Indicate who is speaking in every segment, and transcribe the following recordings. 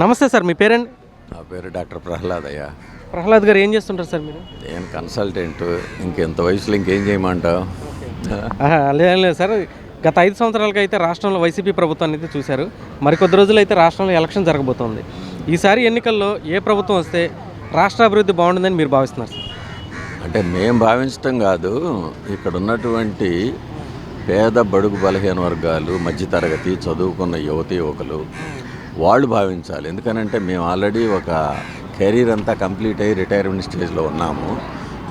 Speaker 1: నమస్తే సార్ మీ పేరండి?
Speaker 2: నా పేరు డాక్టర్ ప్రహ్లాదయ్య
Speaker 1: ప్రహ్లాద్ గారు ఏం చేస్తుంటారు సార్ మీరు?
Speaker 2: నేను కన్సల్టెంట్ ఇంకెంత వయసులో ఇంకేం చేయమంటావు?
Speaker 1: లేదు లేదు సార్. గత ఐదు సంవత్సరాలుగా అయితే రాష్ట్రంలో వైసీపీ ప్రభుత్వాన్ని అయితే చూశారు. మరికొద్ది రోజులు అయితే రాష్ట్రంలో ఎలక్షన్ జరగబోతోంది. ఈసారి ఎన్నికల్లో ఏ ప్రభుత్వం వస్తే రాష్ట్ర అభివృద్ధి బాగుంటుందని మీరు భావిస్తున్నారు సార్?
Speaker 2: అంటే మేము భావించటం కాదు. ఇక్కడ ఉన్నటువంటి పేద బడుగు బలహీన వర్గాలు మధ్యతరగతి చదువుకున్న యువతి యువకులు వాళ్ళు భావించాలి. ఎందుకనంటే మేము ఆల్రెడీ ఒక కెరీర్ అంతా కంప్లీట్ అయ్యి రిటైర్మెంట్ స్టేజ్లో ఉన్నాము.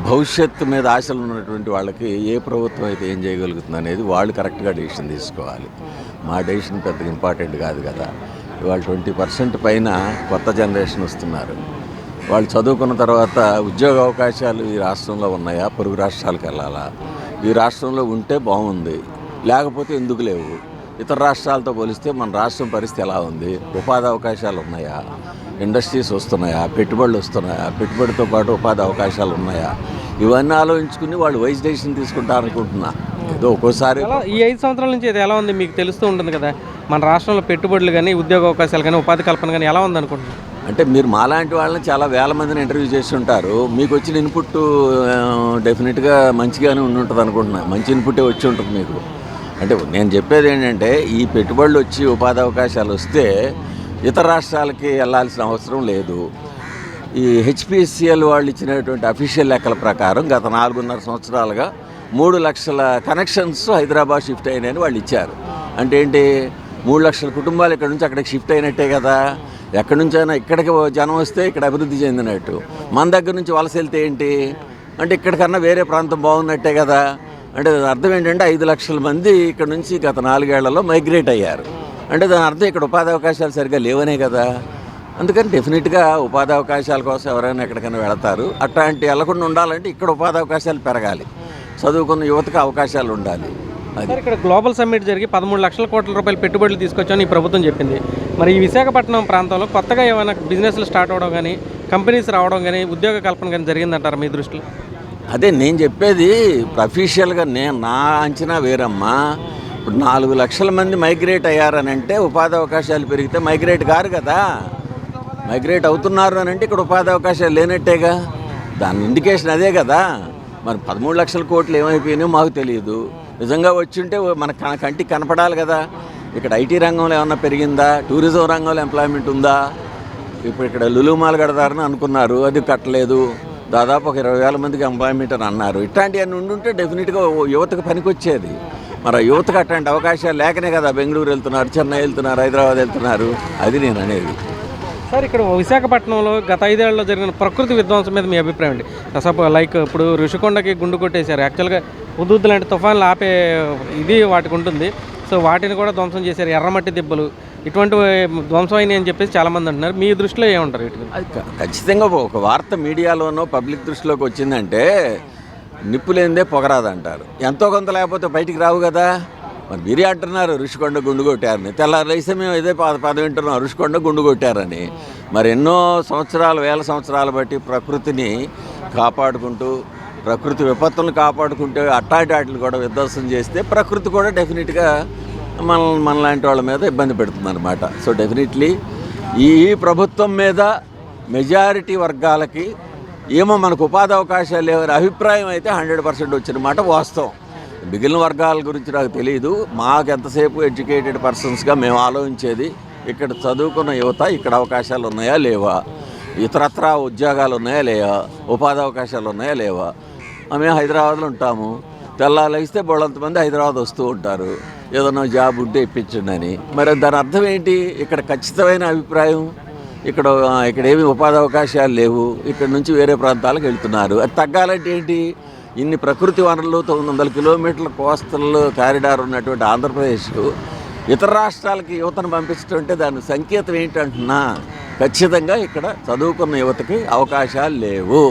Speaker 2: భవిష్యత్తు మీద ఆశలు ఉన్నటువంటి వాళ్ళకి ఏ ప్రభుత్వం అయితే ఏం చేయగలుగుతుంది అనేది వాళ్ళు కరెక్ట్గా డెసిషన్ తీసుకోవాలి. మా డెసిషన్ పెద్దగా ఇంపార్టెంట్ కాదు కదా. ఇవాళ ట్వంటీ పర్సెంట్ పైన కొత్త జనరేషన్ వస్తున్నారు. వాళ్ళు చదువుకున్న తర్వాత ఉద్యోగ అవకాశాలు ఈ రాష్ట్రంలో ఉన్నాయా? పొరుగు రాష్ట్రాలకు వెళ్ళాలా? ఈ రాష్ట్రంలో ఉంటే బాగుంది. లేకపోతే ఎందుకు లేవు? ఇతర రాష్ట్రాలతో పోలిస్తే మన రాష్ట్రం పరిస్థితి ఎలా ఉంది? ఉపాధి అవకాశాలు ఉన్నాయా? ఇండస్ట్రీస్ వస్తున్నాయా? పెట్టుబడులు వస్తున్నాయా? పెట్టుబడితో పాటు ఉపాధి అవకాశాలు ఉన్నాయా? ఇవన్నీ ఆలోచించుకుని వాళ్ళు వయసు డెసిషన్ తీసుకుంటారు అనుకుంటున్నా ఏదో ఒక్కోసారి
Speaker 1: ఈ ఐదు సంవత్సరాల నుంచి ఇది ఎలా ఉంది? మీకు తెలుస్తూ ఉంటుంది కదా. మన రాష్ట్రంలో పెట్టుబడులు కానీ ఉద్యోగ అవకాశాలు కానీ ఉపాధి కల్పన కానీ ఎలా ఉంది అనుకుంటున్నారు
Speaker 2: అంటే మీరు మాలాంటి వాళ్ళని చాలా వేల మందిని ఇంటర్వ్యూ చేసి ఉంటారు. మీకు వచ్చిన ఇన్పుట్ డెఫినెట్గా మంచిగానే ఉండి ఉంటుంది అనుకుంటున్నా మంచి ఇన్పుటే వచ్చి ఉంటుంది మీకు. అంటే నేను చెప్పేది ఏంటంటే ఈ పెట్టుబడులు వచ్చి ఉపాధి అవకాశాలు వస్తే ఇతర రాష్ట్రాలకి వెళ్ళాల్సిన అవసరం లేదు. ఈ హెచ్పిసిఎల్ వాళ్ళు ఇచ్చినటువంటి అఫీషియల్ లెక్కల ప్రకారం గత నాలుగున్నర సంవత్సరాలుగా మూడు లక్షల కనెక్షన్స్ హైదరాబాద్ షిఫ్ట్ అయినాయని వాళ్ళు ఇచ్చారు. అంటే ఏంటి? మూడు లక్షల కుటుంబాలు ఇక్కడ నుంచి అక్కడికి షిఫ్ట్ అయినట్టే కదా? ఎక్కడి నుంచైనా ఇక్కడికి జనం వస్తే ఇక్కడ అభివృద్ధి చెందినట్టు. మన దగ్గర నుంచి వలస వెళ్తే ఏంటి? అంటే ఇక్కడికన్నా వేరే ప్రాంతం బాగున్నట్టే కదా? అంటే దాని అర్థం ఏంటంటే ఐదు లక్షల మంది ఇక్కడ నుంచి గత నాలుగేళ్ళలో మైగ్రేట్ అయ్యారు. అంటే దాని అర్థం ఇక్కడ ఉపాధి అవకాశాలు సరిగ్గా లేవనే కదా. అందుకని డెఫినెట్గా ఉపాధి అవకాశాల కోసం ఎవరైనా ఎక్కడికైనా వెళతారు. అట్లాంటి వెళ్ళకుండా ఉండాలంటే ఇక్కడ ఉపాధి అవకాశాలు పెరగాలి. చదువుకున్న యువతకు అవకాశాలు ఉండాలి. అది.
Speaker 1: ఇక్కడ గ్లోబల్ సమ్మిట్ జరిగి పదమూడు లక్షల కోట్ల రూపాయలు పెట్టుబడులు తీసుకొచ్చామని ఈ ప్రభుత్వం చెప్పింది. మరి ఈ విశాఖపట్నం ప్రాంతంలో కొత్తగా ఏమైనా బిజినెస్లు స్టార్ట్ అవడం కానీ కంపెనీస్ రావడం కానీ ఉద్యోగ కల్పన కానీ జరిగిందంటారా మీ దృష్టిలో?
Speaker 2: అదే నేను చెప్పేది అఫీషియల్గా నేను నా అంచనా వేరమ్మా. ఇప్పుడు నాలుగు లక్షల మంది మైగ్రేట్ అయ్యారని అంటే ఉపాధి అవకాశాలు పెరిగితే మైగ్రేట్ కారు కదా. మైగ్రేట్ అవుతున్నారు అని అంటే ఇక్కడ ఉపాధి అవకాశాలు లేనట్టేగా. దాని ఇండికేషన్ అదే కదా. మరి పదమూడు లక్షల కోట్లు ఏమైపోయినాయో మాకు తెలియదు. నిజంగా వచ్చింటే మన కంటికి కనపడాలి కదా. ఇక్కడ ఐటీ రంగంలో ఏమన్నా పెరిగిందా? టూరిజం రంగంలో ఎంప్లాయ్మెంట్ ఉందా? ఇప్పుడు ఇక్కడ లులుమాలు కడతారని అనుకున్నారు. అది కట్టలేదు. దాదాపు ఒక ఇరవై వేల మందికి ఎంప్లాయ్మెంట్ అని అన్నారు. ఇట్లాంటివన్నీ ఉండుంటే డెఫినెట్గా ఓ యువతకు పనికొచ్చేది. మరి ఆ యువతకు అట్లాంటి అవకాశాలు లేకనే కదా బెంగళూరు వెళ్తున్నారు చెన్నై వెళ్తున్నారు హైదరాబాద్ వెళ్తున్నారు. అది నేను అనేది.
Speaker 1: సార్ ఇక్కడ విశాఖపట్నంలో గత ఐదేళ్ళలో జరిగిన ప్రకృతి విధ్వంసం మీద మీ అభిప్రాయం అండి? సపో లైక్ ఇప్పుడు ఋషికొండకి గుండు కొట్టేశారు. యాక్చువల్గా ఉద్దుద్దు లాంటి తుఫాన్లు ఆపే ఇది వాటికి ఉంటుంది. సో వాటిని కూడా ధ్వంసం చేశారు. ఎర్రమట్టి దెబ్బలు ఇటువంటి ధ్వంసం అయినాయి అని చెప్పేసి చాలామంది అంటున్నారు. మీ దృష్టిలో ఏమంటారు వీటి
Speaker 2: ఖచ్చితంగా ఒక వార్త మీడియాలోనో పబ్లిక్ దృష్టిలోకి వచ్చిందంటే నిప్పు లేనిదే పొగరాదంటారు. ఎంతో కొంత లేకపోతే బయటికి రావు కదా. మరి మీరే అంటున్నారు ఋషికొండ గుండు కొట్టారని. తెల్లారైసే మేము ఇదే పాద పదం వింటున్నాం ఋషికొండ గుండు కొట్టారని. మరి ఎన్నో సంవత్సరాలు వేల సంవత్సరాలు బట్టి ప్రకృతిని కాపాడుకుంటూ ప్రకృతి విపత్తులను కాపాడుకుంటూ అట్టాటి వాటిని కూడా విధ్వంసం చేస్తే ప్రకృతి కూడా డెఫినెట్గా మన మనలాంటి వాళ్ళ మీద ఇబ్బంది పెడుతుంది అనమాట సో డెఫినెట్లీ ఈ ప్రభుత్వం మీద మెజారిటీ వర్గాలకి ఏమో మనకు ఉపాధి అవకాశాలు లేవని అభిప్రాయం అయితే హండ్రెడ్ పర్సెంట్ వచ్చిన మాట వాస్తవం. మిగిలిన వర్గాల గురించి నాకు తెలియదు మాకు ఎంతసేపు ఎడ్యుకేటెడ్ పర్సన్స్గా మేము ఆలోచించేది ఇక్కడ చదువుకున్న యువత ఇక్కడ అవకాశాలు ఉన్నాయా లేవా? ఇతరత్రా ఉద్యోగాలు ఉన్నాయా లేవా? ఉపాధి అవకాశాలు ఉన్నాయా లేవా? మేము హైదరాబాద్లో ఉంటాము. తెల్లాలేస్తే బోళంతమంది హైదరాబాద్ వస్తూ ఉంటారు. ఏదైనా జాబ్ ఉంటే ఇప్పించండి అని మరి దాని అర్థం ఏంటి? ఇక్కడ ఖచ్చితమైన అభిప్రాయం. ఇక్కడ ఇక్కడ ఏమి ఉపాధి అవకాశాలు లేవు. ఇక్కడ నుంచి వేరే ప్రాంతాలకు వెళ్తున్నారు. అది తగ్గాలంటే ఏంటి? ఇన్ని ప్రకృతి వనరులు తొమ్మిది వందల కిలోమీటర్ల కోస్తల్లో కారిడార్ ఉన్నటువంటి ఆంధ్రప్రదేశ్ ఇతర రాష్ట్రాలకి యువతను పంపించడం దాని సంకేతం ఏంటంటున్నా ఖచ్చితంగా ఇక్కడ చదువుకున్న యువతకి అవకాశాలు లేవు.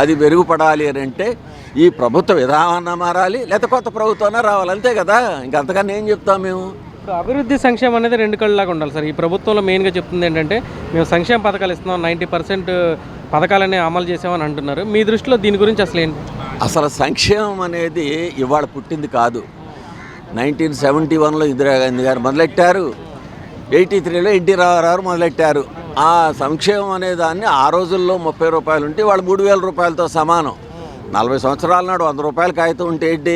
Speaker 2: అది మెరుగుపడాలి అని అంటే ఈ ప్రభుత్వ విధానం మారాలి లేకపోతే కొత్త ప్రభుత్వం రావాలి. అంతే కదా? ఇంకంతకన్నా ఏం చెప్తాం మేము?
Speaker 1: అభివృద్ధి సంక్షేమం అనేది రెండు కళ్ళలాగా ఉండాలి సార్. ఈ ప్రభుత్వంలో మెయిన్గా చెప్తుంది ఏంటంటే మేము సంక్షేమ పథకాలు ఇస్తున్నాం నైంటీ పర్సెంట్ పథకాలనే అమలు చేసామని అంటున్నారు. మీ దృష్టిలో దీని గురించి అసలు ఏంటి?
Speaker 2: అసలు సంక్షేమం అనేది ఇవాళ పుట్టింది కాదు. నైన్టీన్ సెవెంటీ వన్లో ఇందిరాగాంధీ గారు మొదలెట్టారు. ఎయిటీ త్రీలో ఎన్టీ రామారావు మొదలెట్టారు. ఆ సంక్షేమం అనే దాన్ని ఆ రోజుల్లో ముప్పై రూపాయలు ఉంటే వాళ్ళు మూడు వేల రూపాయలతో సమానం. నలభై సంవత్సరాల నాడు వంద రూపాయల కాగితం ఉంటే ఏంటి?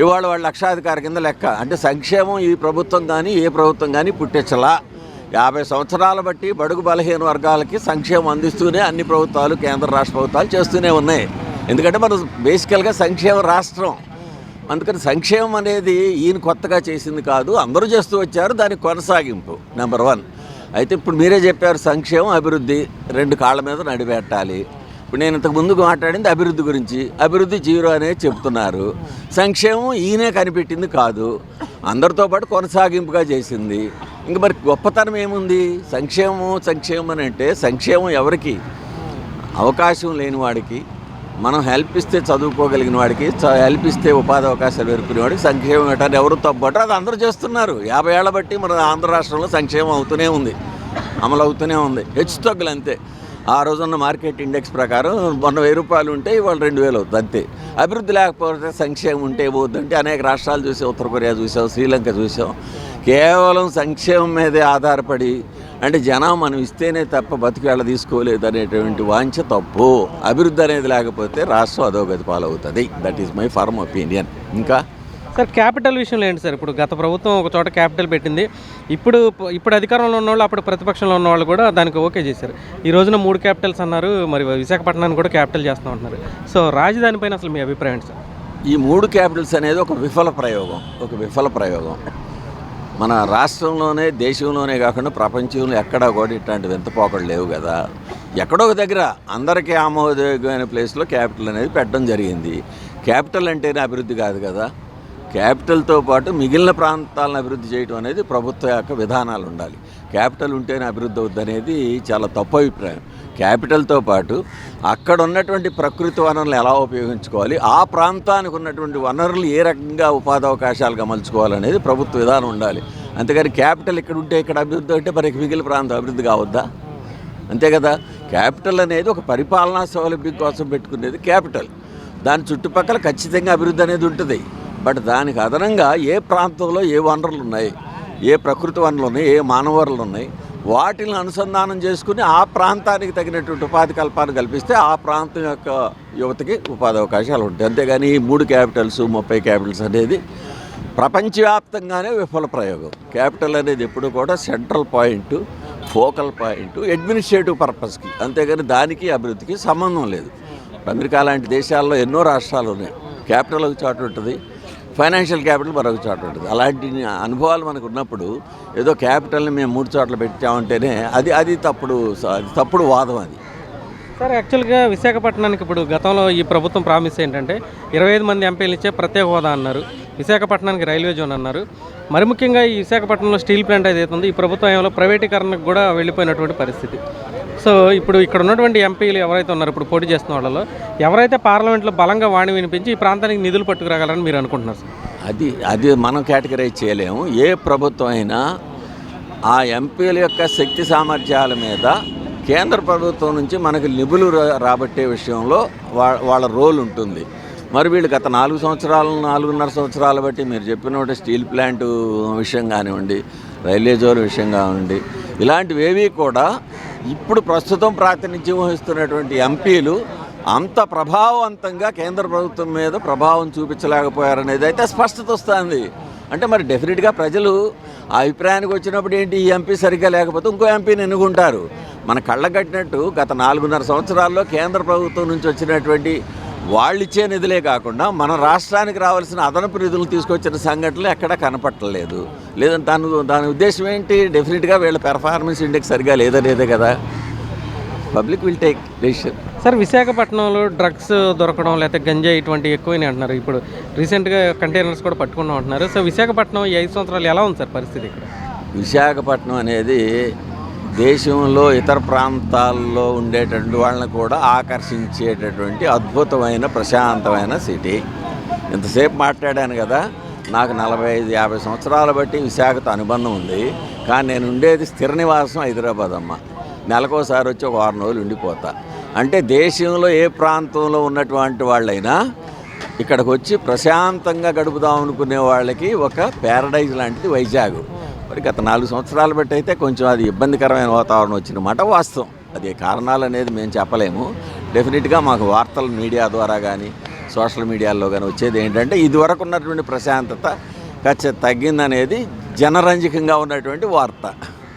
Speaker 2: ఇవాళ వాళ్ళు లక్షాధికారి కింద లెక్క. అంటే సంక్షేమం ఈ ప్రభుత్వం కానీ ఏ ప్రభుత్వం కానీ పుట్టించలా యాభై సంవత్సరాల బట్టి బడుగు బలహీన వర్గాలకి సంక్షేమం అందిస్తూనే అన్ని ప్రభుత్వాలు కేంద్ర రాష్ట్ర ప్రభుత్వాలు చేస్తూనే ఉన్నాయి. ఎందుకంటే మనం బేసికల్గా సంక్షేమ రాష్ట్రం. అందుకని సంక్షేమం అనేది ఈయన కొత్తగా చేసింది కాదు అందరూ చేస్తూ వచ్చారు దాని కొనసాగింపు నెంబర్ వన్. అయితే ఇప్పుడు మీరే చెప్పారు సంక్షేమం అభివృద్ధి రెండు కాళ్ళ మీద నడిపెట్టాలి ఇప్పుడు నేను ఇంతకు ముందుకు మాట్లాడింది అభివృద్ధి గురించి. అభివృద్ధి జీరో అనేది చెప్తున్నారు. సంక్షేమం ఈయనే కనిపెట్టింది కాదు. అందరితో పాటు కొనసాగింపుగా చేసింది. ఇంక మరి గొప్పతనం ఏముంది? సంక్షేమం సంక్షేమం అని అంటే సంక్షేమం ఎవరికి? అవకాశం లేని వాడికి. మనం హెల్ప్ ఇస్తే చదువుకోగలిగిన వాడికి చ- హెల్ప్ ఇస్తే ఉపాధి అవకాశాలు పెరుకునే వాడికి సంక్షేమం పెట్టాలి ఎవరు తప్పట అది అందరూ చేస్తున్నారు. యాభై ఏళ్ళ బట్టి మన ఆంధ్ర రాష్ట్రంలో సంక్షేమం అవుతూనే ఉంది. అమలు అవుతూనే ఉంది. హెచ్చు తగ్గులు అంతే. ఆ రోజున్న మార్కెట్ ఇండెక్స్ ప్రకారం మొన్న వెయ్యి రూపాయలు ఉంటే ఇవాళ రెండు వేలు అవుతుంది అంతే. అభివృద్ధి లేకపోతే సంక్షేమం ఉంటే పోద్దంటే అనేక రాష్ట్రాలు చూసాం ఉత్తర కొరియా చూసాం శ్రీలంక చూసాం కేవలం సంక్షేమం మీదే ఆధారపడి అంటే జనం మనం ఇస్తేనే తప్ప బతికేళ్ళ తీసుకోలేదు అనేటువంటి వాంఛ తప్పు. అభివృద్ధి అనేది లేకపోతే రాష్ట్రం అధోగతి పాలవుతుంది. That is my firm opinion ఇంకా?
Speaker 1: సార్ క్యాపిటల్ విషయంలో ఏంటి సార్? ఇప్పుడు గత ప్రభుత్వం ఒక చోట క్యాపిటల్ పెట్టింది. ఇప్పుడు ఇప్పుడు అధికారంలో ఉన్న వాళ్ళు అప్పుడు ప్రతిపక్షంలో ఉన్న వాళ్ళు కూడా దానికి ఓకే చేశారు. ఈ రోజున మూడు క్యాపిటల్స్ అన్నారు మరి విశాఖపట్నాన్ని కూడా క్యాపిటల్ చేస్తూ ఉంటున్నారు. సో రాజధానిపైన అసలు మీ అభిప్రాయం ఏంటి సార్?
Speaker 2: ఈ మూడు క్యాపిటల్స్ అనేది ఒక విఫల ప్రయోగం. ఒక విఫల ప్రయోగం. మన రాష్ట్రంలోనే దేశంలోనే కాకుండా ప్రపంచంలో ఎక్కడా కూడా ఇట్లాంటి వింతపోకలు లేవు కదా. ఎక్కడో ఒక దగ్గర అందరికీ ఆమోదయోగ్యమైన ప్లేస్లో క్యాపిటల్ అనేది పెట్టడం జరిగింది. క్యాపిటల్ అంటేనే అభివృద్ధి కాదు కదా. క్యాపిటల్తో పాటు మిగిలిన ప్రాంతాలను అభివృద్ధి చేయడం అనేది ప్రభుత్వ యొక్క విధానాలు ఉండాలి. క్యాపిటల్ ఉంటేనే అభివృద్ధి అవుద్ది అనేది చాలా తప్పు అభిప్రాయం. క్యాపిటల్తో పాటు అక్కడ ఉన్నటువంటి ప్రకృతి వనరులు ఎలా ఉపయోగించుకోవాలి ఆ ప్రాంతానికి ఉన్నటువంటి వనరులు ఏ రకంగా ఉపాధి అవకాశాలుగా మలుచుకోవాలనేది ప్రభుత్వ విధానం ఉండాలి. అంతేగాని క్యాపిటల్ ఇక్కడ ఉంటే ఇక్కడ అభివృద్ధి అంటే మరి మిగిలిన ప్రాంతం అభివృద్ధి కావద్దా? అంతే కదా? క్యాపిటల్ అనేది ఒక పరిపాలనా సౌలభ్యం కోసం పెట్టుకునేది క్యాపిటల్. దాని చుట్టుపక్కల ఖచ్చితంగా అభివృద్ధి అనేది ఉంటుంది. బట్ దానికి అదనంగా ఏ ప్రాంతంలో ఏ వనరులు ఉన్నాయి ఏ ప్రకృతి వనరులు ఉన్నాయి ఏ మానవ వనరులు ఉన్నాయి వాటిని అనుసంధానం చేసుకుని ఆ ప్రాంతానికి తగినటువంటి ఉపాధి కల్పన కల్పిస్తే ఆ ప్రాంతం యొక్క యువతకి ఉపాధి అవకాశాలు ఉంటాయి. అంతేగాని ఈ మూడు క్యాపిటల్స్ ముప్పై క్యాపిటల్స్ అనేది ప్రపంచవ్యాప్తంగానే విఫల ప్రయోగం. క్యాపిటల్ అనేది ఎప్పుడు కూడా central point focal point administrative పర్పస్కి అంతేగాని దానికి అభివృద్ధికి సంబంధం లేదు. అమెరికా లాంటి దేశాల్లో ఎన్నో రాష్ట్రాలు ఉన్నాయి. క్యాపిటల్ ఒక చోట ఉంటుంది. ఫైనాన్షియల్ క్యాపిటల్ మరొక చోట ఉంటుంది. అలాంటి అనుభవాలు మనకు ఉన్నప్పుడు ఏదో క్యాపిటల్ని మేము మూడు చోట్ల పెట్టామంటేనే అది అది తప్పుడు అది తప్పుడు వాదం అది.
Speaker 1: సార్ యాక్చువల్గా విశాఖపట్నానికి ఇప్పుడు గతంలో ఈ ప్రభుత్వం ప్రామిస్ ఏంటంటే ఇరవై ఐదు మంది ఎంపీలు ఇచ్చే ప్రత్యేక హోదా అన్నారు. విశాఖపట్నానికి రైల్వే జోన్ అన్నారు. మరి ముఖ్యంగా ఈ విశాఖపట్నంలో స్టీల్ ప్లాంట్ ఏదైతే ఉందో ఈ ప్రభుత్వం ఏమో ప్రైవేటీకరణకు కూడా వెళ్ళిపోయినటువంటి పరిస్థితి. సో ఇప్పుడు ఇక్కడ ఉన్నటువంటి ఎంపీలు ఎవరైతే ఉన్నారో ఇప్పుడు పోటీ చేస్తున్న వాళ్ళలో ఎవరైతే పార్లమెంట్లో బలంగా వాణి వినిపించి ఈ ప్రాంతానికి నిధులు పట్టుకురాగలరని మీరు అనుకుంటున్నారు సార్?
Speaker 2: అది అది మనం కేటగరైజ్ చేయలేము. ఏ ప్రభుత్వం అయినా ఆ ఎంపీల యొక్క శక్తి సామర్థ్యాల మీద కేంద్ర ప్రభుత్వం నుంచి మనకి నిధులు రా- రాబట్టే విషయంలో వా వాళ్ళ రోల్ ఉంటుంది. మరి వీళ్ళు గత నాలుగు సంవత్సరాలు నాలుగున్నర సంవత్సరాలు బట్టి మీరు చెప్పినట్టు స్టీల్ ప్లాంట్ విషయం కానివ్వండి రైల్వే జోన్ విషయం కానివ్వండి ఇలాంటివేవి కూడా ఇప్పుడు ప్రస్తుతం ప్రాతినిధ్యం వహిస్తున్నటువంటి ఎంపీలు అంత ప్రభావవంతంగా కేంద్ర ప్రభుత్వం మీద ప్రభావం చూపించలేకపోయారనేది అయితే స్పష్టత వస్తుంది. అంటే మరి డెఫినెట్గా ప్రజలు ఆ అభిప్రాయానికి వచ్చినప్పుడు ఏంటి ఈ ఎంపీ సరిగ్గా లేకపోతే ఇంకో ఎంపీని ఎన్నుకుంటారు? మన కళ్ళగట్టినట్టు గత నాలుగున్నర సంవత్సరాల్లో కేంద్ర ప్రభుత్వం నుంచి వచ్చినటువంటి వాళ్ళు ఇచ్చే నిధులే కాకుండా మన రాష్ట్రానికి రావాల్సిన అదనపు నిధులు తీసుకొచ్చిన సంఘటనలు ఎక్కడా కనపట్టలేదు. లేదంటే దాని దాని ఉద్దేశం ఏంటి? డెఫినెట్గా వీళ్ళ పెర్ఫార్మెన్స్ ఇండెక్స్ సరిగా లేదనేదే కదా. Public will take decision
Speaker 1: sir విశాఖపట్నంలో డ్రగ్స్ దొరకడం లేకపోతే గంజాయి ఇటువంటి ఎక్కువని అంటున్నారు. ఇప్పుడు రీసెంట్గా కంటైనర్స్ కూడా పట్టుకున్నాం అంటున్నారు. సో విశాఖపట్నం ఈ ఐదు సంవత్సరాలు ఎలా ఉంది సార్ పరిస్థితి ఇక్కడ?
Speaker 2: విశాఖపట్నం అనేది దేశంలో ఇతర ప్రాంతాల్లో ఉండేటటువంటి వాళ్ళని కూడా ఆకర్షించేటటువంటి అద్భుతమైన ప్రశాంతమైన సిటీ. ఇంతసేపు మాట్లాడాను కదా నాకు నలభై ఐదు యాభై సంవత్సరాల బట్టి విశాఖతో అనుబంధం ఉంది. కానీ నేను ఉండేది స్థిర నివాసం హైదరాబాద్ అమ్మ. నెలకోసారి వచ్చి ఒక వారం రోజులు ఉండిపోతా. అంటే దేశంలో ఏ ప్రాంతంలో ఉన్నటువంటి వాళ్ళైనా ఇక్కడికి వచ్చి ప్రశాంతంగా గడుపుదాం అనుకునే వాళ్ళకి ఒక ప్యారడైజ్ లాంటిది వైజాగ్. మరి గత నాలుగు సంవత్సరాలు బట్టి అయితే కొంచెం అది ఇబ్బందికరమైన వాతావరణం వచ్చిన మాట వాస్తవం. అది కారణాలు అనేది మేము చెప్పలేము. డెఫినెట్గా మాకు వార్తలు మీడియా ద్వారా కానీ సోషల్ మీడియాలో కానీ వచ్చేది ఏంటంటే ఇదివరకు ఉన్నటువంటి ప్రశాంతత ఖచ్చితంగా తగ్గిందనేది జనరంజకంగా ఉన్నటువంటి వార్త.